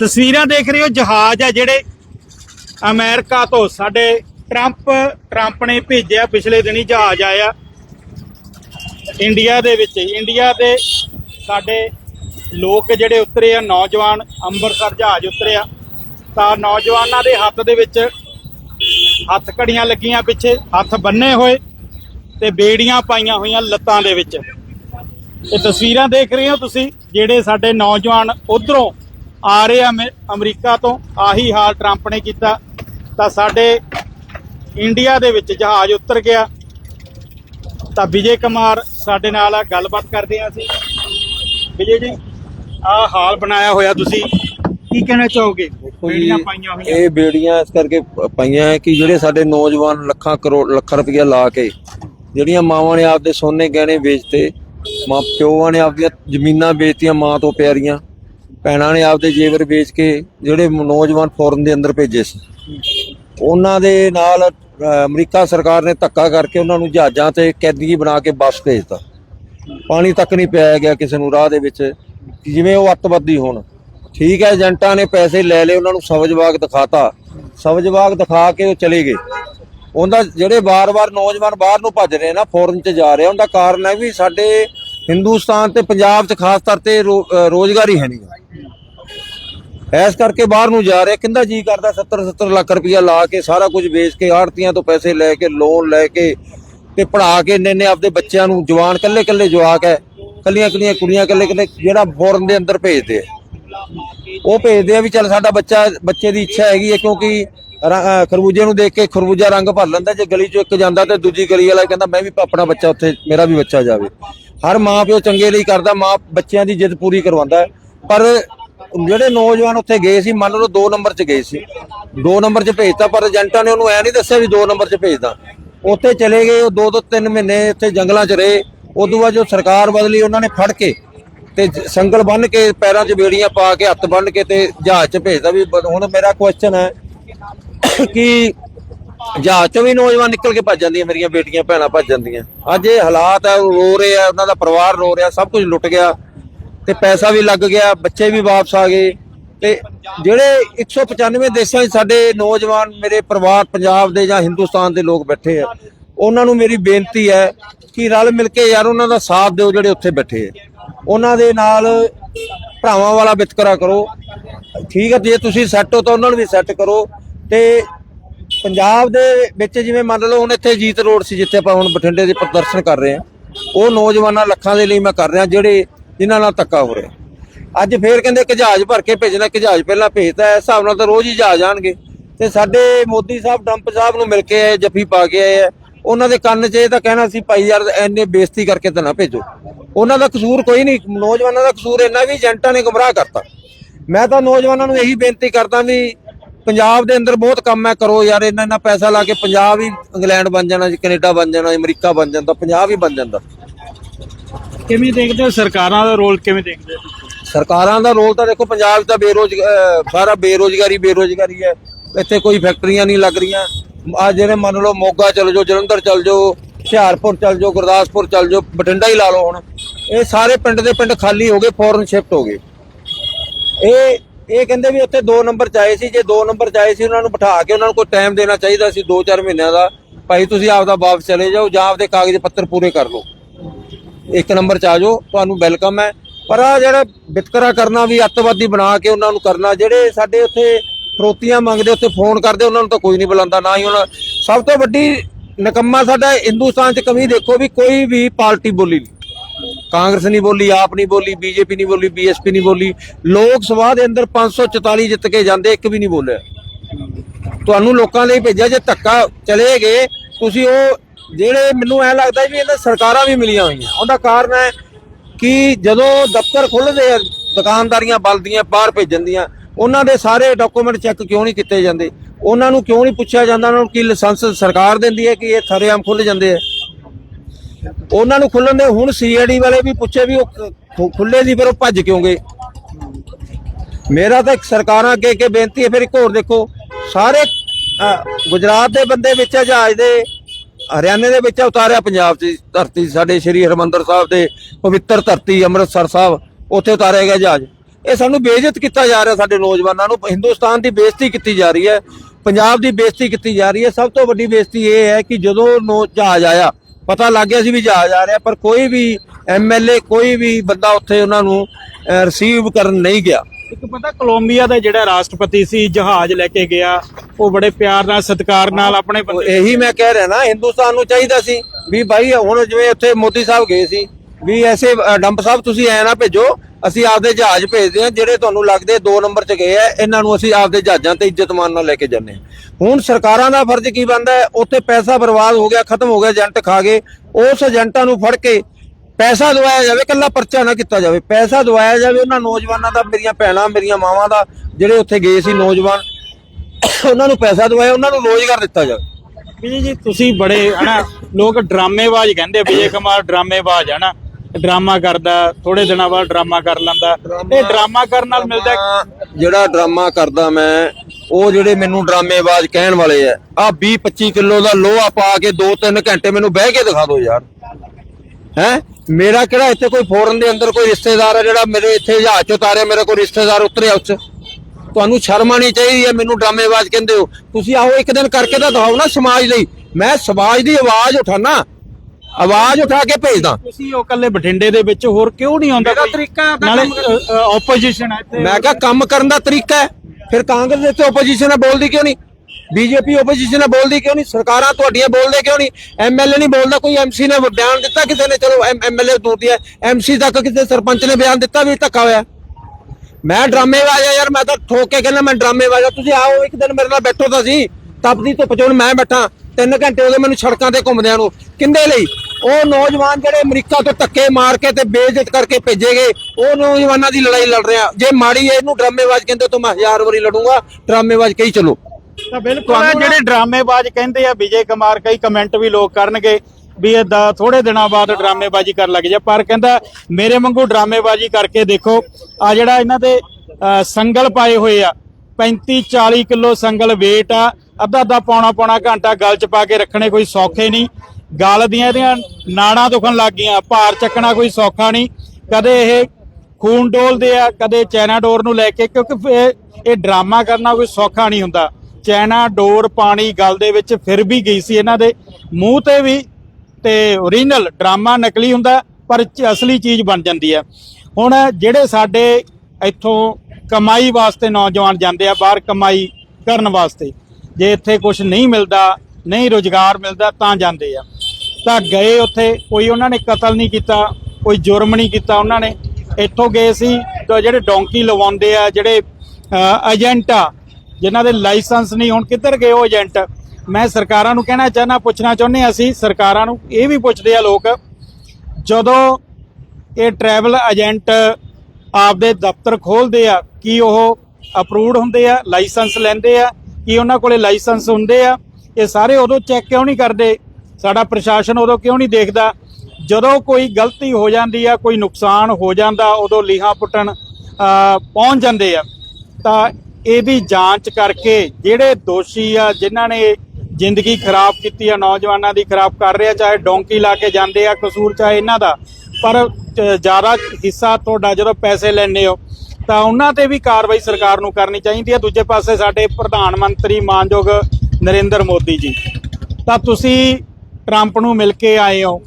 ਤਸਵੀਰਾਂ ਦੇਖ ਰਹੇ ਹੋ ਜਹਾਜ਼ ਆ ਜਿਹੜੇ ਅਮਰੀਕਾ ਤੋਂ ਸਾਡੇ ਟਰੰਪ ਟਰੰਪ ਨੇ ਭੇਜਿਆ ਪਿਛਲੇ ਦਿਨੀ ਜਹਾਜ਼ ਆਇਆ। ਇੰਡੀਆ ਦੇ ਵਿੱਚ, ਇੰਡੀਆ ਦੇ ਸਾਡੇ ਲੋਕ ਜਿਹੜੇ ਉਤਰੇ ਆ, ਨੌਜਵਾਨ ਅੰਮ੍ਰਿਤਸਰ ਜਹਾਜ਼ ਉਤਰਿਆ। ਤਾਂ ਨੌਜਵਾਨਾਂ ਦੇ ਹੱਥ ਦੇ ਵਿੱਚ ਹੱਥ ਘੜੀਆਂ ਲੱਗੀਆਂ ਪਿੱਛੇ, ਹੱਥ ਬੰਨੇ ਹੋਏ ਤੇ ਬੇੜੀਆਂ ਪਾਈਆਂ ਹੋਈਆਂ ਲੱਤਾਂ ਦੇ ਵਿੱਚ। ਇਹ ਤਸਵੀਰਾਂ ਦੇਖ ਰਹੇ ਹੋ ਤੁਸੀਂ, ਜਿਹੜੇ ਸਾਡੇ ਨੌਜਵਾਨ ਉਧਰੋਂ ਆ ਰਹੇ ਆ ਅਮੇ- ਅਮਰੀਕਾ ਤੋਂ, ਆਹੀ ਹਾਲ ਟਰੰਪ ਨੇ ਕੀਤਾ। ਤਾਂ ਸਾਡੇ ਇੰਡੀਆ ਦੇ ਵਿੱਚ ਜਹਾਜ਼ ਉਤਰ ਗਿਆ। ਤਾਂ ਵਿਜੇ ਕੁਮਾਰ ਸਾਡੇ ਨਾਲ ਆ, ਗੱਲਬਾਤ ਕਰਦੇ ਆ ਅਸੀਂ। ਵਿਜੇ ਜੀ, ਆਹ ਹਾਲ ਬਣਾਇਆ ਹੋਇਆ ਤੁਸੀਂ। ਕੀ ਕਹਿਣਾ ਚਾਹੋਗੇ? ਦੇਖੋ ਜੀ, ਬੇੜੀਆਂ ਪਾਈਆਂ ਹੋਈਆਂ। ਇਹ ਬੇੜੀਆਂ ਇਸ ਕਰਕੇ ਪਾਈਆਂ ਹੈ ਕਿ ਜਿਹੜੇ ਸਾਡੇ ਨੌਜਵਾਨ ਲੱਖਾਂ ਕਰੋੜ ਲੱਖਾਂ ਰੁਪਈਆ ਲਾ ਕੇ ਜਿਹੜੀਆਂ ਮਾਵਾਂ ਨੇ ਆਪਦੇ ਸੋਨੇ ਗਹਿਣੇ ਵੇਚਤੇ ਮਾਂ ਪਿਓਾਂ ਨੇ ਆਪਦੀਆਂ ਜ਼ਮੀਨਾਂ ਵੇਚਤੀਆਂ ਮਾਂ ਤੋਂ ਪਿਆਰੀਆਂ ਭੈਣਾਂ ਨੇ ਆਪਦੇ ਜੇਵਰ ਵੇਚ ਕੇ ਜਿਹੜੇ ਨੌਜਵਾਨ ਫੌਰਨ ਦੇ ਅੰਦਰ ਭੇਜੇ ਸੀ। ਉਹਨਾਂ ਦੇ ਨਾਲ ਅਮਰੀਕਾ ਸਰਕਾਰ ਨੇ ਧੱਕਾ ਕਰਕੇ ਉਹਨਾਂ ਨੂੰ ਜਹਾਜ਼ਾਂ ਤੇ ਕੈਦੀ ਬਣਾ ਕੇ ਬੱਸ ਭੇਜਤਾ। ਪਾਣੀ ਤੱਕ ਨਹੀਂ ਪਿਆਇਆ ਗਿਆ ਕਿਸੇ ਨੂੰ ਰਾਹ ਦੇ ਵਿੱਚ ਜਿਵੇਂ ਉਹ ਅੱਤਵਾਦੀ ਹੋਣ। ਠੀਕ ਹੈ ਏਜੰਟਾਂ ਨੇ ਪੈਸੇ ਲੈ ਲਏ ਉਹਨਾਂ ਨੂੰ ਸਬਜ਼ਬਾਗ ਦਿਖਾਤਾ। ਸਬਜ਼ਬਾਗ ਦਿਖਾ ਕੇ ਉਹ ਚਲੇ ਗਏ। ਉਹਦਾ ਜਿਹੜੇ ਵਾਰ-ਵਾਰ ਨੌਜਵਾਨ ਬਾਹਰ ਨੂੰ ਭੱਜ ਰਹੇ ਨਾ ਫੋਰਨ 'ਚ ਜਾ ਰਹੇ ਆ, ਉਹਦਾ ਕਾਰਨ ਹੈ ਵੀ ਸਾਡੇ ਹਿੰਦੁਸਤਾਨ ਤੇ ਪੰਜਾਬ 'ਚ ਖਾਸ ਤੌਰ ਤੇ ਰੋ- ਹੀ ਹੈ ਨਹੀਂ। ਐਸ ਕਰਕੇ ਬਾਹਰ ਨੂੰ ਜਾ ਰਿਹਾ ਕਿੰਦਾ ਜੀ ਕਰਦਾ 70 70 ਲੱਖ ਰੁਪਇਆ ਲਾ ਕੇ ਸਾਰਾ ਕੁਝ ਵੇਚ ਕੇ ਆੜਤੀਆਂ ਤੋਂ ਪੈਸੇ ਲੈ ਕੇ ਲੋਨ ਲੈ ਕੇ ਤੇ ਪੜਾ ਕੇ ਇੰਨੇ ਨੇ ਆਪਦੇ ਬੱਚਿਆਂ ਨੂੰ ਜਵਾਨ ਕੱਲੇ ਕੱਲੇ ਜਵਾਕ ਹੈ ਕੱਲੀਆਂ ਕੱਲੀਆਂ ਕੁੜੀਆਂ ਕੱਲੇ ਕੱਲੇ ਜਿਹੜਾ ਫੋਰਨ ਦੇ ਅੰਦਰ ਭੇਜਦੇ ਆ। ਉਹ ਭੇਜਦੇ ਆ ਵੀ ਚੱਲ ਸਾਡਾ ਬੱਚਾ, ਬੱਚੇ ਦੀ ਇੱਛਾ ਹੈਗੀ ਹੈ ਕਿਉਂਕਿ ਖਰਬੂਜੇ ਨੂੰ ਦੇਖ ਕੇ ਖਰਬੂਜਾ ਰੰਗ ਭਰ ਲੈਂਦਾ, ਜੇ ਗਲੀ ਚੋਂ ਇੱਕ ਜਾਂਦਾ ਤੇ ਦੂਜੀ ਗਲੀ ਵਾਲਾ ਕਹਿੰਦਾ, ਮੈਂ ਵੀ ਆਪਣਾ ਬੱਚਾ ਉੱਥੇ, ਮੇਰਾ ਵੀ ਬੱਚਾ ਜਾਵੇ। ਹਰ ਮਾਂ ਪਿਓ ਚੰਗੇ ਲਈ ਕਰਦਾ, ਮਾਂ ਬੱਚਿਆਂ ਦੀ ਜਿੱਦ ਪੂਰੀ ਕਰਵਾਉਂਦਾ ਪਰ ਜਿਹੜੇ ਨੌਜਵਾਨ ਉੱਥੇ ਗਏ ਸੀ, ਮੰਨ ਲਓ 2 ਨੰਬਰ 'ਚ ਗਏ ਸੀ 2 ਨੰਬਰ 'ਚ ਭੇਜਤਾ, ਪਰ ਏਜੰਟਾਂ ਨੇ ਉਹਨੂੰ ਐ ਨਹੀਂ ਦੱਸਿਆ ਵੀ 2 ਨੰਬਰ 'ਚ ਭੇਜਦਾ। ਉੱਥੇ ਚਲੇ ਗਏ, ਉਹ 2 ਤੋਂ 3 ਮਹੀਨੇ ਉੱਥੇ ਜੰਗਲਾਂ 'ਚ ਰਹੇ। ਉਦੋਂ ਬਾਅਦ ਜੋ ਸਰਕਾਰ ਬਦਲੀ, ਉਹਨਾਂ ਨੇ ਫੜ ਕੇ ਤੇ ਸੰਗਲ ਬੰਨ ਕੇ ਪੈਰਾਂ 'ਚ ਬੇੜੀਆਂ ਪਾ ਕੇ ਹੱਥ ਬੰਨ ਕੇ ਤੇ ਜਹਾਜ਼ 'ਚ ਭੇਜਦਾ ਵੀ ਹੁਣ ਮੇਰਾ ਕੁਐਸਚਨ ਹੈ ਕਿ ਜਹਾਜ਼ 'ਚੋਂ ਵੀ ਨੌਜਵਾਨ ਨਿਕਲ ਕੇ ਭੱਜ ਜਾਂਦੀਆਂ ਮੇਰੀਆਂ ਬੇਟੀਆਂ, ਭੈਣਾਂ ਭੱਜ ਜਾਂਦੀਆਂ। ਅੱਜ ਇਹ ਹਾਲਾਤ ਹੈ ਰੋ ਰਹੇ ਆ, ਉਹਨਾਂ ਦਾ ਪਰਿਵਾਰ ਰੋ ਰਿਹਾ, ਸਭ ਕੁਝ ਲੁੱਟ ਗਿਆ ਤੇ ਪੈਸਾ ਵੀ ਲੱਗ ਗਿਆ, ਬੱਚੇ ਵੀ ਵਾਪਸ ਆ ਗਏ ਤੇ ਜਿਹੜੇ 195 ਦੇਸ਼ਾਂ 'ਚ ਸਾਡੇ ਨੌਜਵਾਨ ਮੇਰੇ ਪਰਿਵਾਰ ਪੰਜਾਬ ਦੇ ਜਾਂ ਹਿੰਦੁਸਤਾਨ ਦੇ ਲੋਕ ਬੈਠੇ ਆ, ਉਹਨਾਂ ਨੂੰ ਮੇਰੀ ਬੇਨਤੀ ਹੈ ਕਿ ਰਲ ਮਿਲ ਕੇ ਯਾਰ ਉਹਨਾਂ ਦਾ ਸਾਥ ਦਿਓ ਜਿਹੜੇ ਉੱਥੇ ਬੈਠੇ ਆ। ਉਹਨਾਂ ਦੇ ਨਾਲ ਭਰਾਵਾਂ ਵਾਲਾ ਵਿਤਕਰਾ ਕਰੋ। ਠੀਕ ਹੈ ਜੇ ਤੁਸੀਂ ਸੈੱਟ ਹੋ ਤਾਂ ਉਹਨਾਂ ਨੂੰ ਵੀ ਸੈੱਟ ਕਰੋ। ਤੇ ਪੰਜਾਬ ਦੇ ਵਿੱਚ ਜਿਵੇਂ ਮੰਨ ਲਓ ਹੁਣ ਇੱਥੇ ਜੀਤ ਰੋਡ ਸੀ, ਜਿੱਥੇ ਆਪਾਂ ਹੁਣ ਬਠਿੰਡੇ ਦੇ ਪ੍ਰਦਰਸ਼ਨ ਕਰ ਰਹੇ ਹਾਂ। ਉਹ ਨੌਜਵਾਨਾਂ ਲੱਖਾਂ ਦੇ ਲਈ ਮੈਂ ਕਰ ਰਿਹਾ, ਜਿਹੜੇ ਜਿਨ੍ਹਾਂ ਨਾਲ ਧੱਕਾ ਹੋ ਰਿਹਾ। ਅੱਜ ਫੇਰ ਕਹਿੰਦੇ ਕਿ ਜਹਾਜ਼ ਭਰ ਕੇ ਭੇਜਣਾ ਕਿ ਜਹਾਜ਼ ਪਹਿਲਾਂ ਭੇਜਦਾ ਇਸ ਹਿਸਾਬ ਨਾਲ ਤਾਂ ਰੋਜ਼ ਹੀ ਜਹਾਜ਼ ਆਣਗੇ। ਤੇ ਸਾਡੇ ਮੋਦੀ ਸਾਹਿਬ, ਡੰਪ ਸਾਹਿਬ ਨੂੰ ਮਿਲ ਕੇ ਆਏ, ਜੱਫੀ ਪਾ ਕੇ ਆਏ ਆ। ਉਹਨਾਂ ਦੇ ਕੰਨ 'ਚ ਇਹ ਤਾਂ ਕਹਿਣਾ ਸੀ ਭਾਈ ਯਾਰ ਐਨੇ ਬੇਇੱਜ਼ਤੀ ਕਰਕੇ ਤਾਂ ਨਾ ਭੇਜੋ। ਉਹਨਾਂ ਦਾ ਕਸੂਰ ਕੋਈ ਨਹੀਂ ਨੌਜਵਾਨਾਂ ਦਾ ਕਸੂਰ ਇੰਨਾ ਵੀ ਏਜੰਟਾਂ ਨੇ ਗੁੰਮਰਾਹ ਕਰਤਾ। ਮੈਂ ਤਾਂ ਨੌਜਵਾਨਾਂ ਨੂੰ ਇਹੀ ਬੇਨਤੀ ਕਰਦਾ ਵੀ ਪੰਜਾਬ ਦੇ ਅੰਦਰ ਬਹੁਤ ਕੰਮ ਹੈ ਕਰੋ ਯਾਰ ਇੰਨਾ ਇੰਨਾ ਪੈਸਾ ਲਾ ਕੇ ਪੰਜਾਬ ਹੀ ਇੰਗਲੈਂਡ ਬਣ ਜਾਣਾ ਜੀ ਕੈਨੇਡਾ ਬਣ ਜਾਣਾ ਅਮਰੀਕਾ ਬਣ ਜਾਂਦਾ ਪੰਜਾਬ ਹੀ ਬਣ ਜਾਂਦਾ। ਕਿਵੇਂ ਦੇਖਦੇ ਹੋ ਸਰਕਾਰਾਂ ਦਾ ਰੋਲ ਕਿਵੇਂ ਦੇਖਦੇ ਹੋ? ਸਰਕਾਰਾਂ ਦਾ ਰੋਲ ਤਾਂ ਦੇਖੋ ਪੰਜਾਬ ਤਾਂ ਬੇਰੋਜ਼ਗਾਰ ਸਾਰਾ ਬੇਰੋਜ਼ਗਾਰੀ ਬੇਰੋਜ਼ਗਾਰੀ ਹੈ। ਇੱਥੇ ਕੋਈ ਫੈਕਟਰੀਆਂ ਨਹੀਂ ਲੱਗ ਰਹੀਆਂ। ਆ ਜਿਹੜੇ ਮੰਨ ਲਓ ਮੋਗਾ ਚਲ ਜਾਓ, ਜਲੰਧਰ ਚਲ ਜਾਓ, ਹੁਸ਼ਿਆਰਪੁਰ ਚਲ ਜਾਓ, ਗੁਰਦਾਸਪੁਰ ਚਲ ਜਾਓ, ਬਠਿੰਡਾ ਹੀ ਲਾ ਲਓ ਹੁਣ। ਇਹ ਸਾਰੇ ਪਿੰਡ ਦੇ ਪਿੰਡ ਖਾਲੀ ਹੋ ਗਏ ਫੋਰਨ ਸ਼ਿਫਟ ਹੋ ਗਏ। ਇਹ ਇਹ ਕਹਿੰਦੇ ਵੀ ਉੱਥੇ 2 ਨੰਬਰ ਚ ਆਏ ਸੀ, ਜੇ 2 ਨੰਬਰ ਚ ਆਏ ਸੀ, ਉਹਨਾਂ ਨੂੰ ਬਿਠਾ ਕੇ ਉਹਨਾਂ ਨੂੰ ਕੋਈ ਟਾਈਮ ਦੇਣਾ ਚਾਹੀਦਾ ਸੀ 2-4 ਮਹੀਨਿਆਂ ਦਾ। ਭਾਈ, ਤੁਸੀਂ ਆਪਦਾ ਵਾਪਸ ਚਲੇ ਜਾਓ, ਜਾਂ ਆਪਦੇ ਕਾਗਜ਼ ਪੱਤਰ ਪੂਰੇ ਕਰ ਲਓ। ਇੱਕ ਨੰਬਰ ਚ ਆ ਜਾਓ, ਤੁਹਾਨੂੰ ਵੈਲਕਮ ਹੈ। ਪਰ ਆ ਜਿਹੜਾ ਵਿਤਕਰਾ ਕਰਨਾ ਵੀ ਅੱਤਵਾਦੀ ਬਣਾ ਕੇ ਉਹਨਾਂ ਨੂੰ ਕਰਨਾ, ਜਿਹੜੇ ਸਾਡੇ ਉੱਥੇ ਫਰੋਤੀਆਂ ਮੰਗਦੇ, ਉੱਥੇ ਫੋਨ ਕਰਦੇ, ਉਹਨਾਂ ਨੂੰ ਤਾਂ ਕੋਈ ਨਹੀਂ ਬੁਲਾਉਂਦਾ, ਨਾ ਹੀ ਉਹਨਾਂ ਸਭ ਤੋਂ ਵੱਡੀ ਨਕੰਮਾ ਸਾਡਾ ਹਿੰਦੁਸਤਾਨ 'ਚ ਕਮੀ ਦੇਖੋ ਵੀ ਕੋਈ ਵੀ ਪਾਰਟੀ ਬੋਲੀ ਨਹੀਂ। ਕਾਂਗਰਸ ਨਹੀਂ ਬੋਲੀ, ਆਪ ਨਹੀਂ ਬੋਲੀ, ਬੀਜੇਪੀ ਨਹੀਂ ਬੋਲੀ, ਬੀਐਸਪੀ ਨਹੀਂ ਬੋਲੀ। ਲੋਕ ਸਭਾ ਦੇ ਅੰਦਰ 544 ਜਿੱਤ ਕੇ ਜਾਂਦੇ, ਇੱਕ ਵੀ ਨਹੀਂ ਬੋਲਿਆ। ਤੁਹਾਨੂੰ ਲੋਕਾਂ ਲਈ ਭੇਜਿਆ, ਜੇ ਧੱਕਾ ਚਲੇ ਗਏ, ਤੁਸੀਂ ਉਹ ਜਿਹੜੇ ਮੈਨੂੰ ਐ ਲੱਗਦਾ ਵੀ ਇਹਨਾਂ ਸਰਕਾਰਾਂ ਵੀ ਮਿਲੀਆਂ ਹੋਈਆਂ। ਉਹਦਾ ਕਾਰਨ ਹੈ ਕਿ ਜਦੋਂ ਦਫ਼ਤਰ ਖੁੱਲਦੇ ਆ, ਦੁਕਾਨਦਾਰੀਆਂ ਬਲਦੀਆਂ ਬਾਹਰ ਭੇਜਣ ਦੀਆਂ ਉਹਨਾਂ ਦੇ ਸਾਰੇ ਡਾਕੂਮੈਂਟ ਚੈੱਕ ਕਿਉਂ ਨਹੀਂ ਕੀਤੇ ਜਾਂਦੇ? ਉਹਨਾਂ ਨੂੰ ਕਿਉਂ ਨਹੀਂ ਪੁੱਛਿਆ ਜਾਂਦਾ? ਉਹਨਾਂ ਨੂੰ ਕੀ ਲਾਇਸੈਂਸ ਸਰਕਾਰ ਦਿੰਦੀ ਹੈ ਕਿ ਇਹ ਥਰੇਆਮ ਖੁੱਲ ਜਾਂਦੇ ਆ? ਉਹਨਾਂ ਨੂੰ ਖੁੱਲਣ ਦੇ ਹੁਣ ਸੀਆਈਡੀ ਵਾਲੇ ਵੀ ਪੁੱਛੇ ਵੀ ਉਹ ਖੁੱਲੇ ਸੀ, ਫਿਰ ਉਹ ਭੱਜ ਕਿਉਂ ਗਏ? ਮੇਰਾ ਤਾਂ ਸਰਕਾਰਾਂ ਅੱਗੇ ਅੱਗੇ ਬੇਨਤੀ ਹੈ, ਫਿਰ ਇੱਕ ਹੋਰ ਦੇਖੋ, ਸਾਰੇ ਗੁਜਰਾਤ ਦੇ ਬੰਦੇ ਵਿੱਚ ਜਹਾਜ਼ ਦੇ, ਹਰਿਆਣੇ ਦੇ ਵਿੱਚ ਉਤਾਰਿਆ ਪੰਜਾਬ ਦੀ ਧਰਤੀ, ਸਾਡੇ ਸ਼੍ਰੀ ਹਰਮੰਦਰ ਸਾਹਿਬ ਦੇ ਪਵਿੱਤਰ ਧਰਤੀ ਅੰਮ੍ਰਿਤਸਰ ਸਾਹਿਬ, ਉੱਥੇ ਉਤਾਰਿਆ ਗਿਆ ਜਹਾਜ਼ ਇਹ ਸਾਨੂੰ ਬੇਇੱਜ਼ਤ ਕੀਤਾ ਜਾ ਰਿਹਾ ਸਾਡੇ ਨੌਜਵਾਨਾਂ ਨੂੰ। ਹਿੰਦੁਸਤਾਨ ਦੀ ਬੇਇੱਜ਼ਤੀ ਕੀਤੀ ਜਾ ਰਹੀ ਹੈ। ਪੰਜਾਬ ਦੀ ਬੇਇੱਜ਼ਤੀ ਕੀਤੀ ਜਾ ਰਹੀ ਹੈ। ਸਭ ਤੋਂ ਵੱਡੀ ਬੇਇੱਜ਼ਤੀ ਇਹ ਹੈ ਕਿ ਜਦੋਂ ਨੌ ਜਹਾਜ਼ ਆਇਆ ਪਤਾ ਲੱਗ ਗਿਆ ਸੀ ਵੀ ਜਹਾਜ਼ ਆ ਰਿਹਾ ਪਰ ਕੋਈ ਵੀ ਐਮਐਲਏ ਕੋਈ ਵੀ ਬੰਦਾ ਉੱਥੇ ਉਹਨਾਂ ਨੂੰ ਰਿਸੀਵ ਕਰਨ ਨਹੀਂ ਗਿਆ। ਇੱਕ ਪਤਾ ਕੋਲੰਬੀਆ ਦਾ ਜਿਹੜਾ ਰਾਸ਼ਟਰਪਤੀ ਸੀ ਜਹਾਜ਼ ਲੈ ਕੇ ਗਿਆ ਉਹ ਬੜੇ ਪਿਆਰ ਨਾਲ ਸਤਿਕਾਰ ਨਾਲ ਆਪਣੇ ਇਹੀ ਮੈਂ ਕਹਿ ਰਿਹਾ ਨਾ ਹਿੰਦੁਸਤਾਨ ਨੂੰ ਚਾਹੀਦਾ ਸੀ ਵੀ ਭਾਈ ਹੁਣ ਜਿਵੇਂ ਉੱਥੇ ਮੋਦੀ ਸਾਹਿਬ ਗਏ ਸੀ ਵੀ ਐਸੇ ਡੰਪ ਸਾਹਿਬ ਤੁਸੀਂ ਐ ਨਾ ਭੇਜੋ ਅਸੀਂ ਆਪਦੇ ਜਹਾਜ਼ ਭੇਜਦੇ ਹਾਂ, ਜਿਹੜੇ ਤੁਹਾਨੂੰ ਲੱਗਦੇ 2 ਨੰਬਰ 'ਚ ਗਏ ਆ, ਇਹਨਾਂ ਨੂੰ ਅਸੀਂ ਆਪਦੇ ਜਹਾਜ਼ਾਂ ਤੇ ਇੱਜ਼ਤ ਨਾਲ ਲੈ ਕੇ ਜਾਂਦੇ ਹੁਣ ਸਰਕਾਰਾਂ ਦਾ ਫਰਜ਼ ਕੀ ਬਣਦਾ ਹੈ? ਉੱਥੇ ਪੈਸਾ ਬਰਬਾਦ ਹੋ ਗਿਆ, ਖਤਮ ਹੋ ਗਿਆ, ਏਜੰਟ ਖਾ ਗਏ। ਉਸ ਏਜੰਟਾਂ ਨੂੰ ਫੜ ਕੇ ਪੈਸਾ ਦਵਾਇਆ ਜਾਵੇ ਕੱਲਾ ਪਰਚਾ ਨਾ ਕੀਤਾ ਜਾਵੇ। ਪੈਸਾ ਦਵਾਇਆ ਜਾਵੇ, ਉਹਨਾਂ ਨੌਜਵਾਨਾਂ ਦਾ, ਮੇਰੀਆਂ ਭੈਣਾਂ, ਮੇਰੀਆਂ ਮਾਵਾਂ ਦਾ, ਜਿਹੜੇ ਉੱਥੇ ਗਏ ਸੀ ਨੌਜਵਾਨ, ਉਹਨਾਂ ਨੂੰ ਪੈਸਾ ਦਵਾਇਆ, ਉਹਨਾਂ ਨੂੰ ਰੋਜ਼ਗਾਰ ਦਿੱਤਾ ਜਾਵੇ। ਵੀ ਜੀ, ਤੁਸੀਂ ਬੜੇ, ਹਨਾ, ਲੋਕ ਡਰਾਮੇਬਾਜ਼ ਕਹਿੰਦੇ ਵਿਜੇ ਕੁਮਾਰ ਡਰਾਮੇਬਾਜ਼, ਹਨਾ। ਡਰਾਮਾ ਕਰਦਾ ਥੋੜੇ ਦਿਨਾਂ ਬਾਅਦ ਡਰਾਮਾ ਕਰ ਲੈਂਦਾ। ਇਹ ਡਰਾਮਾ ਕਰਨ ਨਾਲ ਮਿਲਦਾ ਜਿਹੜਾ ਡਰਾਮਾ ਕਰਦਾ ਮੈਂ ਉਹ ਜਿਹੜੇ ਮੈਨੂੰ ਡਰਾਮੇਬਾਜ਼ ਕਹਿਣ ਵਾਲੇ ਆ। ਆ 20 25 ਕਿਲੋ ਦਾ ਲੋਹਾ ਪਾ ਕੇ 2-3 ਘੰਟੇ ਮੈਨੂੰ ਬਹਿ ਕੇ ਦਿਖਾ ਦਿਓ ਯਾਰ। ਹੈ? ਮੇਰਾ ਕਿਹੜਾ ਇੱਥੇ ਕੋਈ ਫੋਰਨ ਦੇ ਅੰਦਰ ਕੋਈ ਰਿਸ਼ਤੇਦਾਰ ਹੈ ਜਿਹੜਾ ਮੇਰੇ ਇੱਥੇ ਜਹਾਜ਼ ਚ ਉਤਾਰਿਆ ਮੇਰਾ ਕੋਈ ਰਿਸ਼ਤੇਦਾਰ ਉਤਰਿਆ ਉਸ ਤੁਹਾਨੂੰ ਸ਼ਰਮ ਆਣੀ ਚਾਹੀਦੀ ਹੈ ਮੈਨੂੰ ਡਰਾਮੇਬਾਜ਼ ਕਹਿੰਦੇ ਹੋ। ਤੁਸੀਂ ਆਓ ਇੱਕ ਦਿਨ ਕਰਕੇ ਤਾਂ ਦਿਖਾਓ ਨਾ ਸਮਾਜ ਲਈ। ਮੈਂ ਸਮਾਜ ਦੀ ਆਵਾਜ਼ ਉਠਾਣਾ ਆਵਾਜ਼ ਉਠਾ ਕੇ ਭੇਜਦਾ। ਤੁਸੀਂ ਉਹ ਕੱਲੇ ਬਠਿੰਡੇ ਦੇ ਵਿੱਚ ਹੋਰ ਕਿਉਂ ਨਹੀਂ ਆਉਂਦਾ ਮੇਰਾ? ਤਰੀਕਾ ਨਾਲੇ ਆਪੋਜੀਸ਼ਨ ਹੈ ਇੱਥੇ। ਮੈਂ ਕਿਹਾ ਕੰਮ ਕਰਨ ਦਾ ਤਰੀਕਾ ਹੈ। ਫਿਰ ਕਾਂਗਰਸ ਇੱਥੇ ਆਪੋਜੀਸ਼ਨ ਹੈ ਬੋਲਦੀ ਕਿਉਂ ਨਹੀਂ? ਬੀਜੇਪੀ ਆਪੋਜੀਸ਼ਨ ਹੈ ਬੋਲਦੀ ਕਿਉਂ ਨਹੀਂ? ਸਰਕਾਰਾਂ ਤੁਹਾਡੀਆਂ ਬੋਲਦੇ ਕਿਉਂ ਨਹੀਂ? ਐਮਐਲਏ ਨਹੀਂ ਬੋਲਦਾ ਕੋਈ ਐਮਸੀ ਨੇ ਬਿਆਨ ਦਿੱਤਾ ਕਿਸੇ ਨੇ? ਚਲੋ ਐਮਐਲਏ ਦੂਰ ਦੀ ਹੈ। ਐਮਸੀ ਤੱਕ ਕਿਸੇ ਸਰਪੰਚ ਨੇ ਬਿਆਨ ਦਿੱਤਾ ਵੀ ਧੱਕਾ ਹੋਇਆ। ਮੈਂ ਡਰਾਮੇਬਾਜ਼ ਆ ਯਾਰ ਮੈਂ ਤਾਂ ਠੋਕ ਕੇ ਕਹਿੰਦਾ ਮੈਂ ਡਰਾਮੇਬਾਜ਼ ਆ ਤੁਸੀਂ ਆਓ ਇੱਕ ਦਿਨ ਮੇਰੇ ਨਾਲ ਬੈਠੋ ਤਾਂ ਸੀ ਤਪਦੀ ਧੁੱਪ ਚੋਂ ਮੈਂ ਬੈਠਾ। ਤਿੰਨ ਘੰਟੇ ਹੋ ਗਏ ਮੈਨੂੰ ਸੜਕਾਂ ਤੇ ਘੁੰਮਦਿਆਂ ਨੂੰ। ਕਿੰਦੇ ਲਈ? ਉਹ ਨੌਜਵਾਨ ਜਿਹੜੇ ਅਮਰੀਕਾ ਤੋਂ ਧੱਕੇ ਮਾਰ ਕੇ ਤੇ ਬੇਇੱਜ਼ਤ ਕਰਕੇ ਭੇਜੇ ਗਏ ਉਹ ਨੌਜਵਾਨਾਂ ਦੀ ਲੜਾਈ ਲੜ ਰਿਹਾ ਜੇ ਮਾੜੀ ਹੈ ਇਹਨੂੰ ਡਰਾਮੇਬਾਜ਼ ਕਹਿੰਦੇ ਤਾਂ ਮੈਂ ਹਜ਼ਾਰ ਵਾਰੀ ਲੜੂੰਗਾ ਡਰਾਮੇਬਾਜ਼ ਕਹੀ ਚਲੋ। ਤਾਂ ਬਿਲਕੁਲ ਜਿਹੜੇ ਡਰਾਮੇਬਾਜ਼ ਕਹਿੰਦੇ ਆ ਵਿਜੇ ਕੁਮਾਰ ਕਈ ਕਮੈਂਟ ਵੀ ਲੋਕ ਕਰਨਗੇ ਵੀ ਇਹ ਥੋੜੇ ਦਿਨਾਂ ਬਾਅਦ ਡਰਾਮੇਬਾਜ਼ੀ ਕਰਨ ਲੱਗ ਜਾ ਪਰ ਕਹਿੰਦਾ ਮੇਰੇ ਵਾਂਗੂ ਡਰਾਮੇਬਾਜ਼ੀ ਕਰਕੇ ਦੇਖੋ ਆ ਜਿਹੜਾ ਇਹਨਾਂ ਦੇ ਸੰਗਲ ਪਾਏ ਹੋਏ ਆ 35 40 ਕਿਲੋ ਸੰਗਲ weight ਆ ਅੱਧਾ ਅੱਧਾ ਪੌਣਾ ਪੌਣਾ ਘੰਟਾ ਗਲ ਚ ਪਾ ਕੇ ਰੱਖਣੇ ਕੋਈ ਸੌਖੇ ਨਹੀਂ। ਗਲ ਦੀਆਂ ਇਹਦੀਆਂ ਨਾੜਾਂ ਦੁਖਣ ਲੱਗ ਗਈਆਂ। ਭਾਰ ਚੱਕਣਾ ਕੋਈ ਸੌਖਾ ਨਹੀਂ। ਕਦੇ ਇਹ ਖੂਨ ਡੋਲਦੇ ਆ, ਕਦੇ ਚੈਨਾ ਡੋਰ ਨੂੰ ਲੈ ਕੇ, ਕਿਉਂਕਿ ਫਿਰ ਇਹ ਡਰਾਮਾ ਕਰਨਾ ਕੋਈ ਸੌਖਾ ਨਹੀਂ ਹੁੰਦਾ। ਚੈਨਾ ਡੋਰ ਪਾਣੀ ਗਲ ਦੇ ਵਿੱਚ ਫਿਰ ਵੀ ਗਈ ਸੀ ਇਹਨਾਂ ਦੇ। ਮੂੰਹ ਤੇ ਵੀ ਤੇ ਓਰੀਜਨਲ ਡਰਾਮਾ ਨਕਲੀ ਹੁੰਦਾ, ਪਰ ਚ- ਅਸਲੀ ਚੀਜ਼ ਬਣ ਜਾਂਦੀ ਹੈ। ਹੁਣ ਜਿਹੜੇ ਸਾਡੇ ਇੱਥੋਂ ਕਮਾਈ ਵਾਸਤੇ ਨੌਜਵਾਨ ਜਾਂਦੇ ਆ, ਬਾਹਰ ਕਮਾਈ ਕਰਨ ਵਾਸਤੇ, ਜੇ ਇੱਥੇ ਕੁਝ ਨਹੀਂ ਮਿਲਦਾ, ਨਹੀਂ ਰੋਜ਼ਗਾਰ ਮਿਲਦਾ, ਤਾਂ ਜਾਂਦੇ ਆ। ਤਾਂ ਗਏ ਉੱਥੇ, ਕੋਈ ਉਹਨਾਂ ਨੇ ਕਤਲ ਨਹੀਂ ਕੀਤਾ, ਕੋਈ ਜੁਰਮ ਨਹੀਂ ਕੀਤਾ ਉਹਨਾਂ ਨੇ। ਇੱਥੋਂ ਗਏ ਸੀ ਜਿਹੜੇ ਡੋਂਕੀ ਲਵਾਉਂਦੇ ਆ, ਜਿਹੜੇ ਏਜੰਟ ਆ, ਜਿਨ੍ਹਾਂ ਦੇ ਲਾਇਸੈਂਸ ਨਹੀਂ, ਹੁਣ ਕਿੱਧਰ ਗਏ ਉਹ ਏਜੰਟ? ਮੈਂ ਸਰਕਾਰਾਂ ਨੂੰ ਕਹਿਣਾ ਚਾਹਨਾ ਪੁੱਛਣਾ ਚਾਹੁੰਦੇ ਅਸੀਂ, ਸਰਕਾਰਾਂ ਨੂੰ ਇਹ ਵੀ ਪੁੱਛਦੇ ਆ ਲੋਕ, ਜਦੋਂ ਇਹ ਟਰੈਵਲ ਏਜੰਟ ਆਪਦੇ ਦਫ਼ਤਰ ਖੋਲਦੇ ਆ, ਕੀ ਉਹ ਅਪਰੂਵਡ ਹੁੰਦੇ ਆ, ਲਾਇਸੈਂਸ ਲੈਂਦੇ ਆ, ਕੀ ਉਹਨਾਂ ਕੋਲੇ ਲਾਇਸੈਂਸ ਹੁੰਦੇ ਆ, ਇਹ ਸਾਰੇ ਉਦੋਂ ਚੈੱਕ ਕਿਉਂ ਨਹੀਂ ਕਰਦੇ? ਸਾਡਾ ਪ੍ਰਸ਼ਾਸਨ ਉਦੋਂ ਕਿਉਂ ਨਹੀਂ ਦੇਖਦਾ? ਜਦੋਂ ਕੋਈ ਗਲਤੀ ਹੋ ਜਾਂਦੀ ਆ ਕੋਈ ਨੁਕਸਾਨ ਹੋ ਜਾਂਦਾ ਉਦੋਂ ਲੀਹਾਂ ਪੁੱਟਣ ਪਹੁੰਚ ਜਾਂਦੇ ਆ। ਤਾਂ ਇਹਦੀ ਜਾਂਚ ਕਰਕੇ ਜਿਹੜੇ ਦੋਸ਼ੀ ਆ ਜਿਨ੍ਹਾਂ ਨੇ ਜ਼ਿੰਦਗੀ ਖਰਾਬ ਕੀਤੀ ਆ ਨੌਜਵਾਨਾਂ ਦੀ ਖਰਾਬ ਕਰ ਰਿਹਾ ਚਾਹੇ ਡੋਂਕੀ ਲਾ ਕੇ ਜਾਂਦੇ ਆ ਕਸੂਰ ਚਾਹੇ ਇਹਨਾਂ ਦਾ ਪਰ ਅ, ਜ਼ਿਆਦਾ ਹਿੱਸਾ ਤੁਹਾਡਾ ਜਦੋਂ ਪੈਸੇ ਲੈਣੇ ਹੋ ਤਾਂ ਉਹਨਾਂ ਤੇ ਵੀ ਕਾਰਵਾਈ ਸਰਕਾਰ ਨੂੰ ਕਰਨੀ ਚਾਹੀਦੀ ਹੈ ਦੂਜੇ ਪਾਸੇ ਸਾਡੇ ਪ੍ਰਧਾਨ ਮੰਤਰੀ ਮਾਨਯੋਗ ਨਰਿੰਦਰ ਮੋਦੀ ਜੀ ਤਾਂ ਤੁਸੀਂ ਟਰੰਪ ਨੂੰ ਮਿਲ ਕੇ ਆਏ ਹੋ।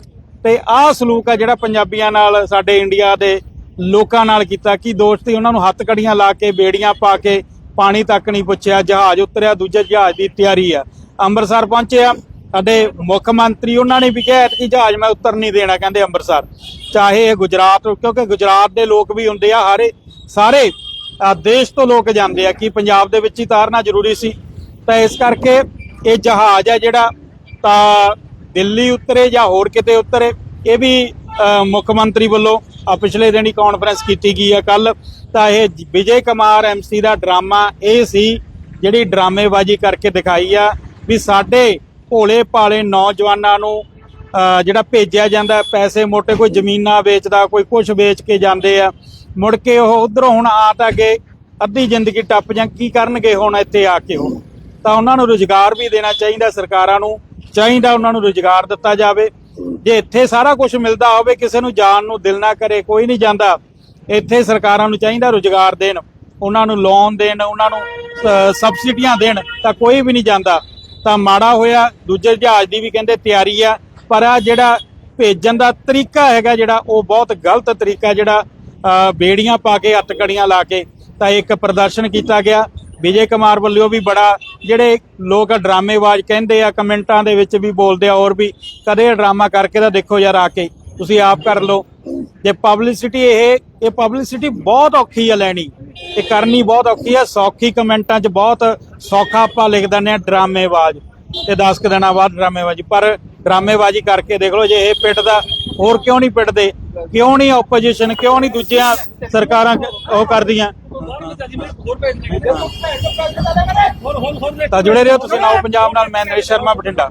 ਤੇ ਆਹ ਸਲੂਕ ਆ ਜਿਹੜਾ ਪੰਜਾਬੀਆਂ ਨਾਲ, ਸਾਡੇ ਇੰਡੀਆ ਦੇ ਲੋਕਾਂ ਨਾਲ ਕੀਤਾ। ਕਿ ਦੋਸਤੀ ਉਹਨਾਂ ਨੂੰ ਹੱਥ ਕੜੀਆਂ ਲਾ ਕੇ, ਬੇੜੀਆਂ ਪਾ ਕੇ ਪਾਣੀ ਤੱਕ ਨਹੀਂ ਪੁੱਛਿਆ। ਜਹਾਜ਼ ਉਤਰਿਆ, ਦੂਜੇ ਜਹਾਜ਼ ਦੀ ਤਿਆਰੀ ਆ। ਅੰਮ੍ਰਿਤਸਰ ਪਹੁੰਚਿਆ ਸਾਡੇ ਮੁੱਖ ਮੰਤਰੀ ਉਹਨਾਂ ਨੇ ਵੀ ਕਿਹਾ ਕਿ ਜਹਾਜ਼ ਮੈਂ ਉਤਰ ਨਹੀਂ ਦੇਣਾ, ਕਹਿੰਦੇ ਅੰਮ੍ਰਿਤਸਰ। ਚਾਹੇ ਇਹ ਗੁਜਰਾਤ, ਕਿਉਂਕਿ ਗੁਜਰਾਤ ਦੇ ਲੋਕ ਵੀ ਹੁੰਦੇ ਆ, ਹਾਰੇ ਸਾਰੇ ਦੇਸ਼ ਤੋਂ ਲੋਕ ਜਾਂਦੇ ਆ। ਕਿ ਪੰਜਾਬ ਦੇ ਵਿੱਚ ਹੀ ਤਾਰਨਾ ਜ਼ਰੂਰੀ ਸੀ? ਤਾਂ ਇਸ ਕਰਕੇ ਇਹ ਜਹਾਜ਼ ਆ ਜਿਹੜਾ, ਤਾਂ ਦਿੱਲੀ ਉਤਰੇ ਜਾਂ ਹੋਰ ਕਿਤੇ ਉਤਰੇ, ਇਹ ਵੀ ਮੁੱਖ ਮੰਤਰੀ ਵੱਲੋਂ ਆ ਪਿਛਲੇ ਦਿਨ ਹੀ ਕਾਨਫਰੰਸ ਕੀਤੀ ਗਈ ਆ। ਕੱਲ ਤਾਂ ਇਹ ਵਿਜੇ ਕੁਮਾਰ ਐਮਸੀ ਦਾ ਡਰਾਮਾ ਇਹ ਸੀ, ਜਿਹੜੀ ਡਰਾਮੇਬਾਜ਼ੀ ਕਰਕੇ ਦਿਖਾਈ ਆ ਵੀ ਸਾਡੇ ਭੋਲੇ ਭਾਲੇ ਨੌਜਵਾਨਾਂ ਨੂੰ ਜਿਹੜਾ ਭੇਜਿਆ ਜਾਂਦਾ, ਪੈਸੇ ਮੋਟੇ ਕੋਈ ਜ਼ਮੀਨਾਂ ਵੇਚਦਾ, ਕੋਈ ਕੁਝ ਵੇਚ ਕੇ ਜਾਂਦੇ ਆ। ਮੁੜ ਕੇ ਉਹ ਉਧਰੋਂ ਹੁਣ ਆ ਤਾਂ ਗਏ ਅੱਧੀ ਜ਼ਿੰਦਗੀ ਟੱਪ ਜਾਂ ਕੀ ਕਰਨਗੇ ਹੁਣ ਇੱਥੇ ਆ ਕੇ ਹੁਣ? ਤਾਂ ਉਹਨਾਂ ਨੂੰ ਰੁਜ਼ਗਾਰ ਵੀ ਦੇਣਾ ਚਾਹੀਦਾ ਸਰਕਾਰਾਂ ਨੂੰ ਚਾਹੀਦਾ ਉਹਨਾਂ ਨੂੰ ਰੁਜ਼ਗਾਰ ਦਿੱਤਾ ਜਾਵੇ। ਜੇ ਇੱਥੇ ਸਾਰਾ ਕੁਝ ਮਿਲਦਾ ਹੋਵੇ, ਕਿਸੇ ਨੂੰ ਜਾਣ ਨੂੰ ਦਿਲ ਨਾ ਕਰੇ, ਕੋਈ ਨਹੀਂ ਜਾਂਦਾ, ਇੱਥੇ ਸਰਕਾਰਾਂ ਨੂੰ ਚਾਹੀਦਾ ਰੁਜ਼ਗਾਰ ਦੇਣ, ਉਹਨਾਂ ਨੂੰ ਲੋਨ ਦੇਣ, ਉਹਨਾਂ ਨੂੰ ਸਬਸਿਡੀਆਂ ਦੇਣ, ਤਾਂ ਕੋਈ ਵੀ ਨਹੀਂ ਜਾਂਦਾ। ਤਾਂ ਮਾੜਾ ਹੋਇਆ, ਦੂਜੇ ਜਹਾਜ਼ ਦੀ ਵੀ ਕਹਿੰਦੇ ਤਿਆਰੀ ਆ, ਪਰ ਆ ਜਿਹੜਾ ਭੇਜਣ ਦਾ ਤਰੀਕਾ ਹੈਗਾ ਜਿਹੜਾ, ਉਹ ਬਹੁਤ ਗਲਤ ਤਰੀਕਾ ਜਿਹੜਾ ਬੇੜੀਆਂ ਪਾ ਕੇ, ਹੱਥਕੜੀਆਂ ਲਾ ਕੇ, ਤਾਂ ਇੱਕ ਪ੍ਰਦਰਸ਼ਨ ਕੀਤਾ ਗਿਆ। ਵਿਜੇ ਕੁਮਾਰ ਵੱਲੋਂ ਵੀ ਬੜਾ ਜਿਹੜੇ ਲੋਕ ਡਰਾਮੇਬਾਜ਼ ਕਹਿੰਦੇ ਆ, ਕਮੈਂਟਾਂ ਦੇ ਵਿੱਚ ਵੀ ਬੋਲਦੇ ਆ ਔਰ ਵੀ ਕਦੇ ਡਰਾਮਾ ਕਰਕੇ ਤਾਂ ਦੇਖੋ ਯਾਰ ਆ ਕੇ, ਤੁਸੀਂ ਆਪ ਕਰ ਲਓ। ਜੇ ਪਬਲਿਸਿਟੀ ਇਹ ਇਹ ਪਬਲਿਸਿਟੀ ਬਹੁਤ ਔਖੀ ਆ ਲੈਣੀ, ਇਹ ਕਰਨੀ ਬਹੁਤ ਔਖੀ ਆ, ਸੌਖੀ ਕਮੈਂਟਾਂ 'ਚ ਬਹੁਤ ਸੌਖਾ ਆਪਾਂ ਲਿਖ ਦਿੰਦੇ ਆ ਡਰਾਮੇਬਾਜ਼ ਤੇ 10 ਕੁ ਦਿਨਾਂ ਬਾਅਦ ਡਰਾਮੇਬਾਜ਼ੀ ਪਰ ਡਰਾਮੇਬਾਜ਼ੀ ਕਰਕੇ ਦੇਖ ਲਓ, ਜੇ ਇਹ ਪਿੱਟਦਾ, ਹੋਰ ਕਿਉਂ ਨਹੀਂ ਪਿੱਟਦੇ? ਕਿਉਂ ਨਹੀਂ ਆਪੋਜੀਸ਼ਨ ਕਿਉਂ ਨਹੀਂ ਦੂਜੀਆਂ ਸਰਕਾਰਾਂ ਉਹ ਕਰਦੀਆਂ? ਤਾਂ ਜੁੜੇ ਰਹੋ ਤੁਸੀਂ ਨਾਓ ਪੰਜਾਬ ਨਾਲ, ਮੈਂ ਨਰੇਸ਼ ਸ਼ਰਮਾ, ਬਠਿੰਡਾ।